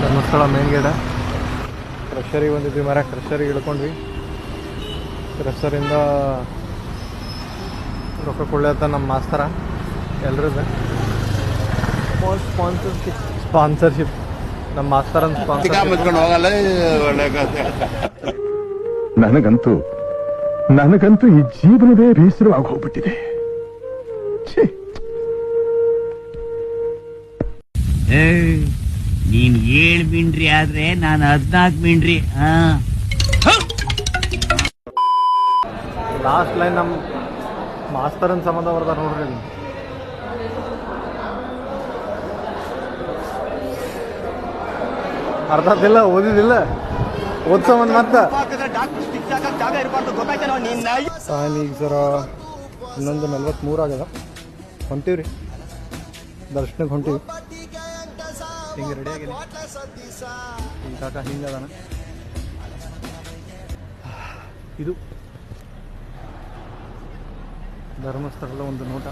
Dharmasthala main gate ಕ್ರಷರಿಗೆ ಬಂದಿದ್ವಿ ಮರ ಕ್ರಷರಿಗೆ ಇಳ್ಕೊಂಡ್ವಿ. ಕ್ರಷರಿಂದ ರೊಕ್ಕ ಕೊಳ್ಳತ್ತ ನಮ್ಮ ಮಾಸ್ತರ ಎಲ್ರದ ಸ್ಪಾನ್ಸರ್ಶಿಪ್ ಸ್ಪಾನ್ಸರ್ಶಿಪ್ ನಮ್ಮ ಮಾಸ್ತರನ್ ಸ್ಪಾನ್ಸರ್ ನನಗಂತೂ ನನಗಂತೂ ಈ ಜೀವನವೇ ಬೇಸರವಾಗಿ ಹೋಗ್ಬಿಟ್ಟಿದೆ. ಛೀ. ಏಯ್, ನೀನ್ ಏಳ್ ಮಿಂಡ್ರಿ ಆದ್ರೆ ನಾನು ಹದ್ನಾಲ್ಕು ಮಿಂಡ್ರಿ ಲಾಸ್ಟ್ ಲೈನ್ ನಮ್ಮ ಮಾಸ್ತರನ್ ಸಂಬಂಧ ಬರ್ದಾರ ನೋಡ್ರಿ ಅರ್ಧ ಅರ್ಧದಿಲ್ಲ ಓದಿದಿಲ್ಲ ಓದ್ ಸಂಬಂಧ ಮತ್ತ ಸರ ಇನ್ನೊಂದು ನಲ್ವತ್ತ್ಮೂರು ಆಗ್ಯದ ಹೊಂಟೀವಿ ರೀ ದರ್ಶನಕ್ಕೆ ಹೊಂಟೀವಿ. ಹಿಂಗೆ ರೆಡಿ ಆಗಿದೆ ಹಿಂಗೆ ಕಾಕ ಹಿಂಗೆ ಅದಾನ. ಇದು ಧರ್ಮಸ್ಥಳದ ಒಂದು ನೋಟ.